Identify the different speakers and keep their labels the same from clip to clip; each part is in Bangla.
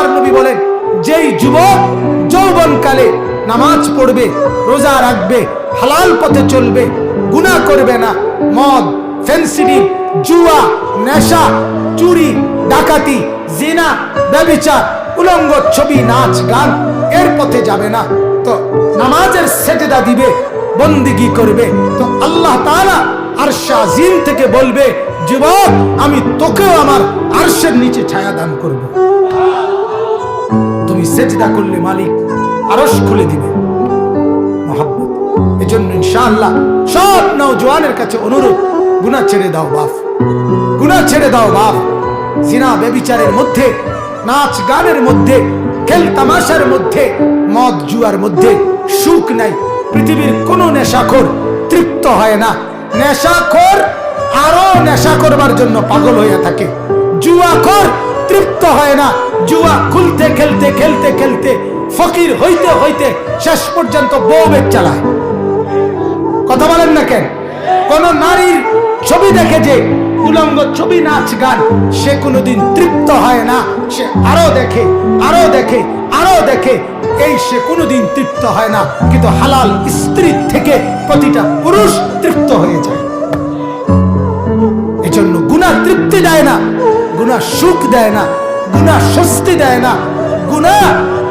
Speaker 1: আল্লাহর নবী বলেন, যেই যুবক যৌবনকালে নামাজ পড়বে, রোজা রাখবে, হালাল পথে চলবে, গুনাহ করবে না, মদ ফেন্সিডিল জুয়া, নেশা, চুরি, ডাকাতি, জিনা ব্যভিচার উলঙ্গ ছবি, নাচ, গান, এর পথে যাবে না। তো নামাজের সেজদা দিবে, বন্দিগি করবে। তো আল্লাহ তাআলা আরশা জিন থেকে বলবে, যুবক, আমি তোকেও আমার আরশের নিচে ছায়া দান করব। তুমি সেজদা করলে মালিক আরশ খুলে দিবে। মহাব্বত। এজন্য ইনশাআল্লাহ সব নওজোয়ানের কাছে অনুরোধ, গুনাহ ছেড়ে দাও বাপ গুনাহ ছেড়ে দাও বাপ জিনা বেবিচারের মধ্যে, নাচ গানের মধ্যে, খেল তামাশার মধ্যে, মদ জুয়ার মধ্যে সুখ নাই। পৃথিবীর কোনো নেশাখোর তৃপ্ত হয় না। নেশাখোর আরও নেশা করবার জন্য পাগল হইয়া থাকে। জুয়াখোর তৃপ্ত হয় না। জুয়া খুলতে খেলতে খেলতে খেলতে, ফকির হইতে হইতে শেষ পর্যন্ত বউ বেগ চালায়। কথা বলেন না কেন? কোন নারীর ছবি দেখে যে উলঙ্গ ছবি, নাচ, গান, সে কোনোদিন তৃপ্ত হয় না। সে আরও দেখে আরও দেখে আরও দেখে, এই সে কোনোদিন তৃপ্ত হয় না। কিন্তু হালাল স্ত্রীর থেকে প্রতিটা পুরুষ তৃপ্ত হয়ে যায়। এজন্য গুণা তৃপ্তি দেয় না গুণা সুখ দেয় না গুণা স্বস্তি দেয় না। গুণা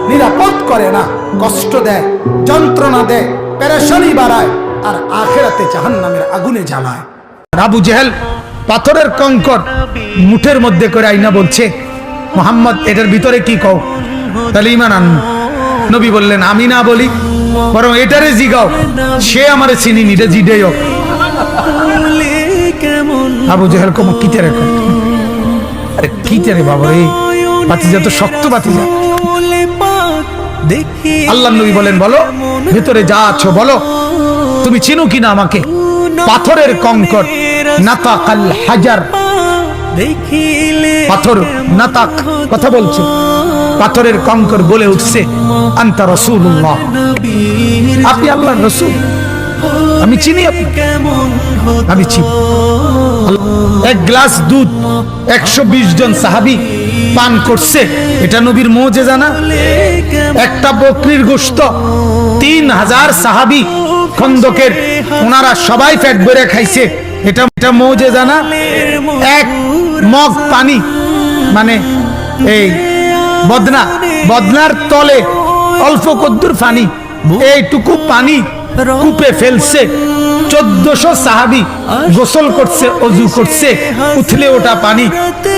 Speaker 1: নিরাপদ করে না কষ্ট দেয় যন্ত্রণা দেয় পেরেশানি বাড়ায় আর আখেরাতে জাহান নামের আগুনে জ্বালায়। আবু জেহেল পাথরের কঙ্কর মুঠের মধ্যে করে আইনা বলছে মোহাম্মদ এটার ভিতরে কি কও? তাহলে ইমান আন নবী বললেন আমি না বলি বরং এটারে জিগাও। সে আমারে চিনি নিরে জিডেই আবু জেহেল কম কিতে রে আরে কিতে রে বাবা রে বাতিজা তো শক্ত বাতিজা আল্লাহ নবী বলেন, বলো, ভেতরে যা আছো বলো। তুমি চিনো কিনা আমাকে? পাথরের কঙ্কর, নাতাকাল হাজার। পাথর, নাতাক, কথা বলছে। পাথরের কঙ্কর বলে উঠছে, আন্তা রসুল্লাহ আপনি আল্লাহর রসুল। আমি চিনি আমি চিনি। এক গ্লাস দুধ, একশো বিশ জন সাহাবি পান করছে। এটা নবীর মোজে জানা একটা বকরির গোস্ত তিন হাজার সাহাবি খন্দকের, ওনারা সবাই পেট ভরে খাইছে। এটা এটা মৌজে জানা এক মগ পানি মানে এই বদনা, বদনার তলে অল্প কদ্দুর পানি এইটুকু পানি কূপে ফেলছে। চোদ্দশো সাহাবি গোসল করছে, অজু করছে, উথলে ওটা পানি।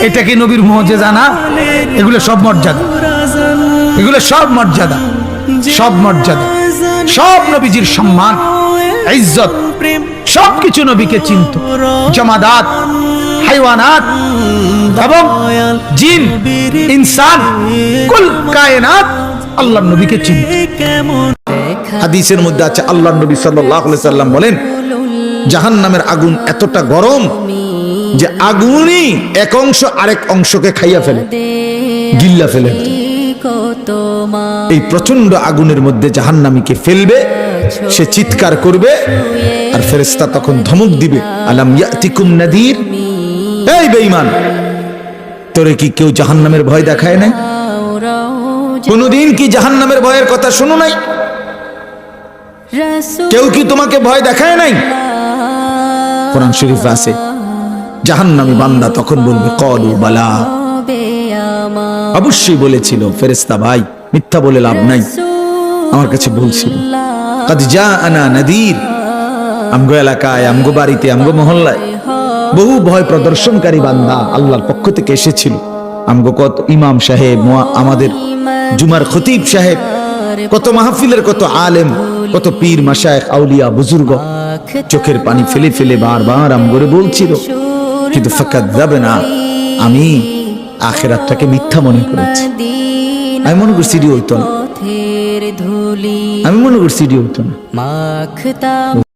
Speaker 1: এটা কি নবীর মহজে জানা এগুলো সব মর্যাদা। এগুলো সব মর্যাদা। সব মর্যাদা। সব নবীজির সম্মান, ইজ্জত, সবকিছু নবীকে চিনত। জমাদাত, হাইওয়ানাত, এবং জিন, ইনসান, কুল, কায়নাত, আল্লাহ নবীকে চিনত। হাদিসের মধ্যে আছে আল্লাহ নবী সাল্লাল্লাহু সাল্লাম বলেন, জাহান্নামের আগুন এতটা গরম যে আগুনই এক অংশ আরেক অংশকে খাইয়া ফেলে, গিল্লা ফেলে এই প্রচণ্ড আগুনের মধ্যে জাহান্নামীকে ফেলবে, সে চিৎকার করবে, আর ফেরেশতা তখন ধমক দিবে, আলাম ইয়াতিকুম নাদির? এই বেঈমান, তোরে কি কেউ জাহান্নামের ভয় দেখায় নাই? কোনোদিন কি জাহান্নামের ভয়ের কথা শোনো নাই? কেউ কি তোমাকে ভয় দেখায় নাই? কোরআন শরীফ আছে জাহান্নামী বান্দা তখন বলবে কলু বালা। অবশ্যই বলেছিল ফেরেস্তা ভাই মিথ্যা বলে লাভ নাই। আমার কাছে বলছিল কাদ যা আনা নদীর। আমগো এলাকায় আমগো বাড়িতে আমগো মহল্লায় বহু ভয় প্রদর্শনকারী বান্দা আল্লাহর পক্ষ থেকে এসেছিল। আমগো কত ইমাম সাহেব আমাদের জুমার খতিব সাহেব কত মাহফিলের কত আলেম কত পীর মাসায় আউলিয়া বুজুর্গ। চোখের পানি ফেলে ফেলে বারবার আমগরে বলছিল কিন্তু ফাঁকা যাবে না আমি আখেরাতটাকে মিথ্যা মনে করেছি। আমি মনে করছি এটি হইতো না। আমি মনে করছি এটি হইতো না।